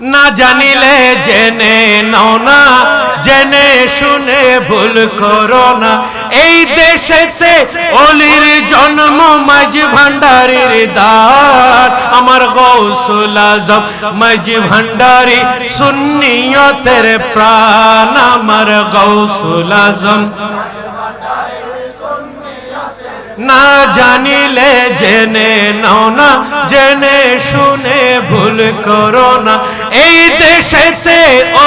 না জানিলে জেনে নাও না, জেনে শুনে ভুল করো না। এই দেশেতে অলির জন্ম, মাঝ ভান্ডারির দার আমার গৌসুল আজম, মাঝ ভান্ডারি সুন্নিয়তের প্রাণ। আমার গৌসুল আজম। না জানিলে জেনে নাও না, জেনে শুনে ভুল করো না। এই দেশেতে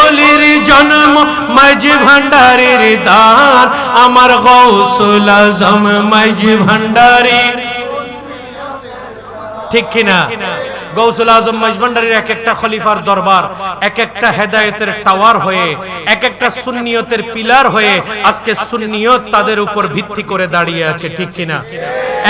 অলির জন্ম মাঝি ভান্ডারির দান, আমার গৌসুল আজম মাঝি ভান্ডারি ঠিক কিনা? গৌসুল আজম মজভান্ডারির এক একটা খলিফার দরবার, এক একটা হেদায়তের টাওয়ার হয়ে, এক একটা সুন্নিয়তের পিলার হয়ে, আজকে সুন্নিয়ত তাদের উপর ভিত্তি করে দাঁড়িয়ে আছে, ঠিক কিনা?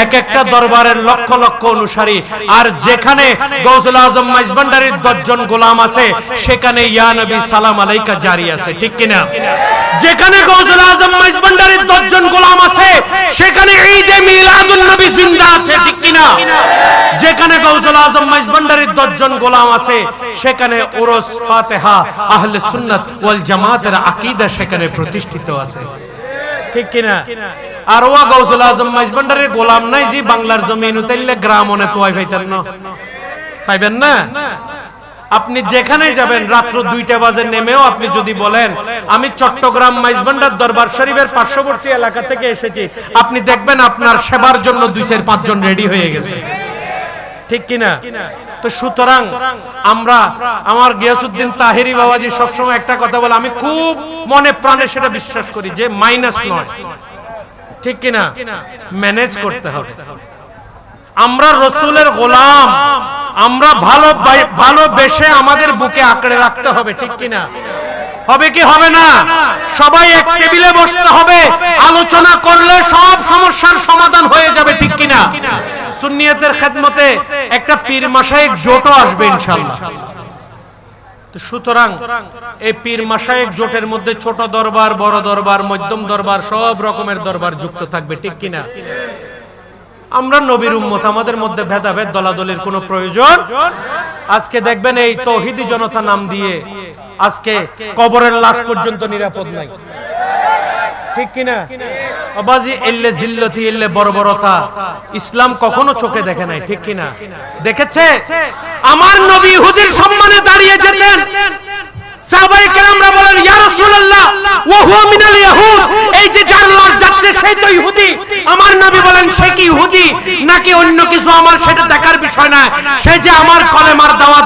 এক একটা দরবারের লক্ষ লক্ষ অনুসারী। আর যেখানে গৌসুল আজম মজভান্ডারির দশজন গোলাম আছে সেখানে ইয়া নবী সালাম আলাইকা জারি আছে ঠিক কিনা? যেখানে গৌসুল আজম মজভান্ডারির দশজন গোলাম আছে সেখানে ঈদে মিলাদুন নবী জিন্দা আছে ঠিক কিনা? যেখানে গৌসুল আজম মজভান্ডারির দশজন গোলাম আছে সেখানে উরস ফাতেহা আহলে সুন্নাত ওয়াল জামাতের আকীদা সেখানে প্রতিষ্ঠিত আছে। ঠিক কিনা? আর ওয়া গৌসুল আজম মজভান্ডারির গোলাম নাই যে বাংলার জমিন উতাইলে গ্রাম অনে তো ওয়াই পাইতেন না। পাইবেন না? আপনি যেখানে যাবেন, রাত্র দুইটা বাজে নেমেও আপনি যদি বলেন, আমি চট্টগ্রাম মাইজবান্ডার দরবার শরীফের পার্শ্ববর্তী এলাকা থেকে এসেছি। আপনি দেখবেন আপনার সেবার জন্য দুই চার পাঁচজন রেডি হয়ে গেছে। ঠিক কিনা? তো সুতরাং আমরা, আমার গিয়াসুদ্দিন তাহেরি বাবাজি সবসময় একটা কথা বলে, আমি খুব মনে প্রাণে সেটা বিশ্বাস করি যে মাইনাস নয়। ঠিক কিনা? ম্যানেজ করতে হবে। আমরা রসুলের গোলাম। আমরা ভালো ভালোবেসে আমাদের বুকে আঁকড়ে রাখতে হবে ঠিক কিনা? হবে কি হবে না? সবাই এক টেবিলে বসতে হবে। আলোচনা করলে সব সমস্যার সমাধান হয়ে যাবে ঠিক কিনা? সুন্নিয়তের খেদমতে একটা পীর মাসায়িক জোটও আসবে ইনশাআল্লাহ। তো সুতরাং এই পীর মাসায়িক জোটের মধ্যে ছোট দরবার, বড় দরবার, মধ্যম দরবার, সব রকমের দরবার যুক্ত থাকবে, ঠিক কিনা? আমরা নবীর উম্মত, আমাদের মধ্যে ভেদাভেদ, দলাদলির কোনো প্রয়োজন? আজকে দেখবেন এই তৌহিদি জনতা নাম দিয়ে আজকে কবরের লাশ পর্যন্ত নিরাপদ নাই। ঠিক কিনা? আবাজি এল্লে জিল্লতি এল্লে বর্বরতা, ইসলাম কখনো চোখে দেখে নাই, ঠিক কিনা? দেখেছে? আমার নবী ইহুদির সম্মানে দাঁড়িয়ে যেতেন। এই যে যার আমার নবী বলেন, সে কি নাকি অন্য কিছু আমার সেটা দেখার বিষয় সে যে আমার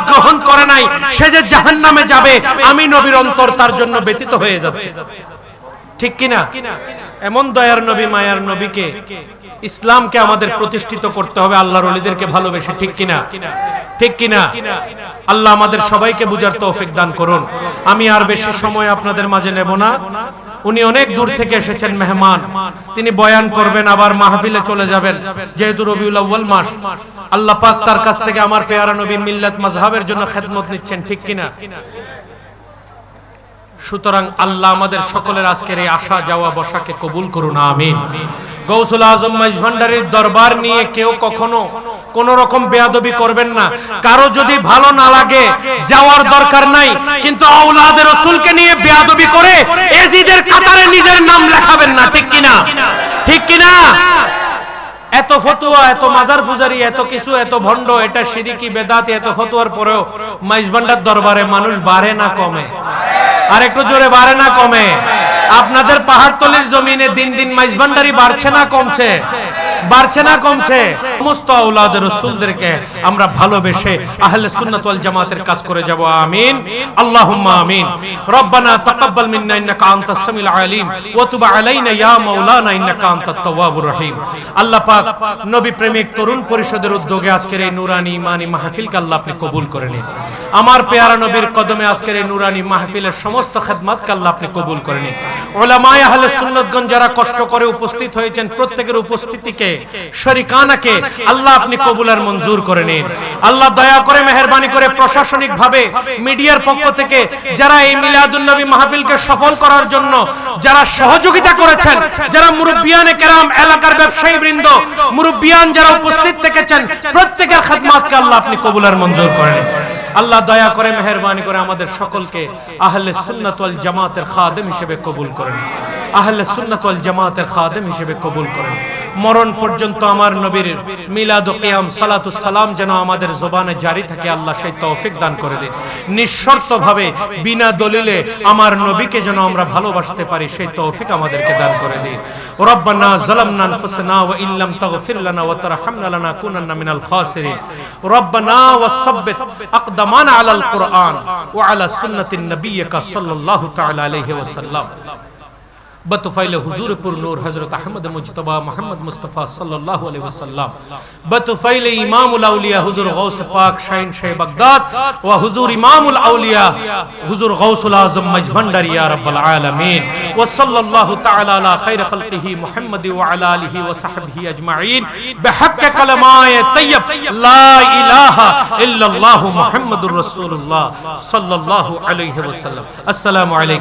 গ্রহণ করে নাই, সে যে জাহান্নামে যাবে, আমি নবীর অন্তর তার জন্য ব্যতীত হয়ে যাচ্ছে। ঠিক কিনা? এমন দয়ার নবী, মায়ার নবীকে ইসলামকে আমাদের প্রতিষ্ঠিত করতে হবে, আল্লাহর ওলিদেরকে ভালোবেসে, ঠিক কিনা? ঠিক কিনা? আল্লাহ আমাদের সবাইকে বুঝার তৌফিক দান করুন। আমি আর বেশি সময় আপনাদের মাঝে নেব না। উনি অনেক দূর থেকে এসেছেন, মেহমান। তিনি বয়ান করবেন, আবার মাহফিলে চলে যাবেন, যেহেতু রবিউল আউ্বাল মাস। আল্লাহ পাক তার কাছ থেকে আমার পেয়ারা নবী মিল্লাত মাজহাবের জন্য খেদমত নিচ্ছেন, ঠিক কিনা? সুতরাং আল্লাহ আমাদের সকলের আজকের এই আসা যাওয়া, বসাকে কবুল করুন, আমিন। গৌসুল আজম ভান্ডারের দরবার নিয়ে কেউ কখনো কোন রকম বেয়াদবি করবেন না। কারও যদি ভালো না লাগে, যাওয়ার দরকার নাই, কিন্তু আউলাদের রসুলকে নিয়ে বেয়াদবি করে এজিদের কাতারে নিজের নাম লেখাবেন না, ঠিক কিনা? ঠিক কিনা? এত ফতুয়া, এত মাজার পূজারি, এত কিছু, এত ভণ্ড, এটা সিরিকি, বেদাতি, এত ফতুয়ার পরেও মাইজভান্ডার দরবারে মানুষ বাড়ে না, কমে? আর একটু জোরে বাড়ে না কমে। আপনাদের পাহাড়তলির জমিনে দিন দিন মাইজভান্ডারি বাড়ছে না কমছে? বাড়ছে না কমছে? সমস্ত আউলাদের রসুলদেরকে আমরা ভালোবেসে আহলে সুন্নাত ওয়াল জামাতের কাজ করে যাব, আমিন। আল্লাহুম্মা আমিন। রব্বানা তাকাব্বাল মিন্না ইন্নাকা আনতাস সামিউল আলিম। ওয়া তুব আলাইনা ইয়া মাওলানা ইন্নাকা আনতাত তাওয়াবুর রহিম। আল্লাহ পাক নবী প্রেমিক তরুণ পরিষদের উদ্যোগে আজকের এই নুরানি ইমানি মাহফিলকে আল্লাহ আপনি কবুল করে নিন। আমার পেয়ারা নবীর কদমে আজকের এই নুরানি মাহফিলের সমস্ত খেদমতকে আল্লাহ আপনি কবুল করে নিন। ওলামায়ে আহলে সুন্নাতগণ যারা কষ্ট করে উপস্থিত হয়েছেন প্রত্যেকের উপস্থিতিকে, শরিকানাকে আল্লাহ আপনি মঞ্জুর করে নিন। আল্লাহ দয়া করে করে মিডিয়ার পক্ষ থেকে যারা এই মিলাদুন নবী মাহফিলকে সফল করার জন্য যারা সহযোগিতা করেছেন, যারা মুরব্বিয়ানে কেরাম, এলাকার ব্যবসায়ী বৃন্দ, মুরব্বিয়ান যারা উপস্থিত থেকেছেন, প্রত্যেকের খেদমাতকে আল্লাহ আপনি কবুল আর করেন আল্লাহ দয়া করে মেহরবানি করে আমাদের সকলকে আহলে সুন্নাত জামাতের খাদেম হিসেবে কবুল করেন। আহলে সুন্নাত ওয়াল জামাতের খাদেম হিসেবে কবুল করেন। মরণ পর্যন্ত আমার নবীর মিলাদ কিয়াম, সালাতু সালাম যেন আমাদের জবানে জারি থাকে, আল্লাহ সেই তৌফিক দান করে দিন। নিঃশর্তভাবে, বিনা দলিলে আমার নবীকে যেন আমরা ভালোবাসতে পারি, সেই তৌফিক আমাদেরকে দান করে দিন। রব্বানা যালামনা আনফুসানা ওয়া ইল্লাম তাগফির লানা ওয়া তারহামনা লানাকুনান্না মিনাল খাসিরিন। রব্বানা ওয়াসাব্বিত আকদামানা আলাল কুরআন ওয়া আলা সুন্নাতিন নবিয়্যিকা সাল্লাল্লাহু তাআলা আলাইহি بطفیل حضور پر نور حضرت احمد مجتبہ محمد مصطفیٰ صلی اللہ علیہ وسلم. بطفیل امام الاولیاء حضور غوث پاک شاین شہ بغداد و حضور امام الاولیاء حضور غوث العظم مجبندر یا رب العالمین. و صلی اللہ تعالی علی خیر خلقه محمد و علی و صحبہ اجمعین. بحق کلمائے طیب لا الہ الا اللہ محمد رسول اللہ صلی اللہ علیہ وسلم. السلام علیکم.